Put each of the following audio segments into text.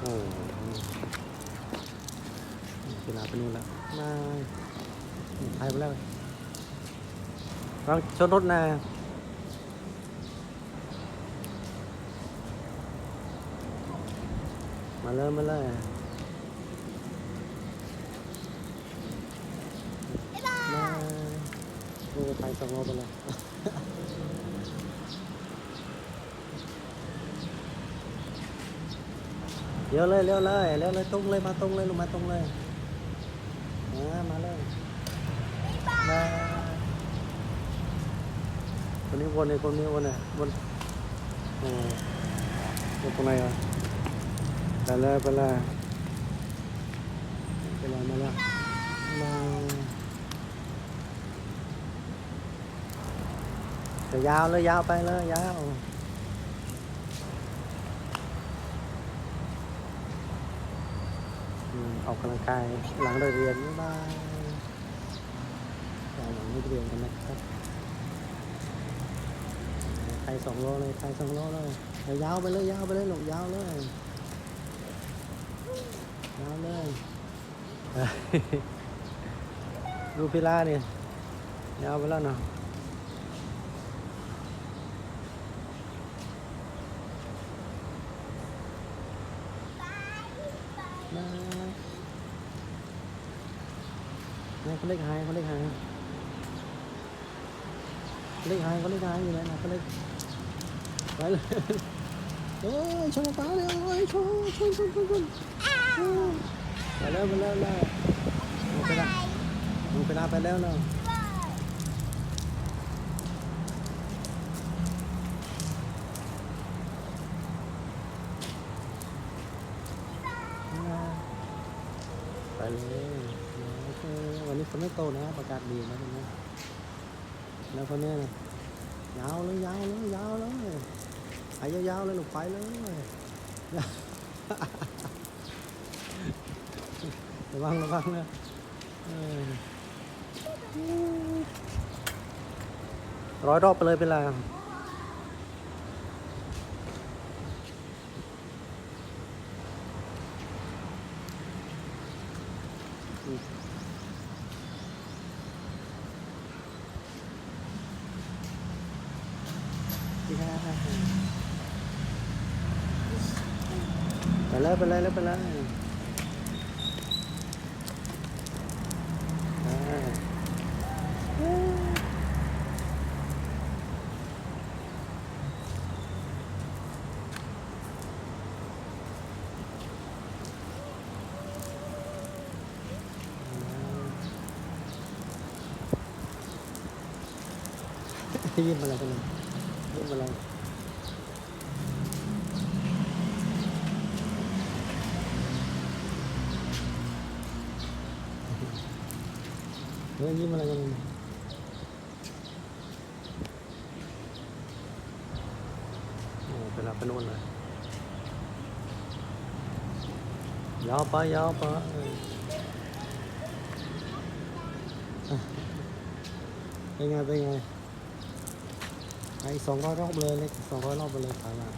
โอ้เวลาไปนู่นแล้วมาไปไปแล้วรังชนรถนะมาเลยมาเลยมายบายโอ้ไปสองโลไปเลย เลี้ยวเลยเลี้ยวเลยเลี้ยวเลยตรงเลยมาตรงเลยลงมาตรงเลยมามาเลยมาคนนี้วนเลยคนนี้วนเลยวนโอ้วนตรงไหนวะไปเลยไปเลยไปเลยมาแล้วมาจะยาวเลยยาวไปเลยยาว ออกกำลังกายหลังเรียนบ๊ายบายหลังเลิกเรียนกันนะครับไปสองโลเลยไปสองโลเลยยาวไปเลยยาวไปเลยหลงยาวเลยยาวเลยดูพิล่าเนี่ยยาวไปแล้วเนาะมาเนี่ยเขาเล็กหายเขาเล็กหายเขาเล็กหายเขาเล็กหายอยู่ไหนนะเขาเล็กไปเลยเอ้ยชนฟ้าเลยเอ้ยชนชนชนชนชนไปแล้วไปแล้วแล้วไปละลงไปละไปแล้วเนาะไปเลย วันนี้ฝนไม่ตกนะประกาศดีนะคนนี้แล้วคนนี้นะยาวเลยยาวเลยยาวเลยไปยาวๆเลยลูกไปเลยระวังระวังนะร้อยรอบไปเลยเวลา ไปเลยไปเลยแล้วไปเลยอ่ายิ้มอะไรกัน เนี่ยยิ้มอะไรเฮ้ยยิ้มอะไรกันเนี่ยโอ้ไปรับไปโน่นเลยยาวไปยาวไปเป็นไงเป็นไง ไปสองร้อยรอบเลยเล็กสองร้อยรอบไปเลยขามา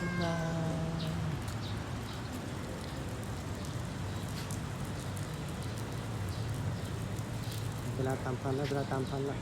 บ๊ายบายเวลาตามพันแล้วเวลาตามพันแล้ว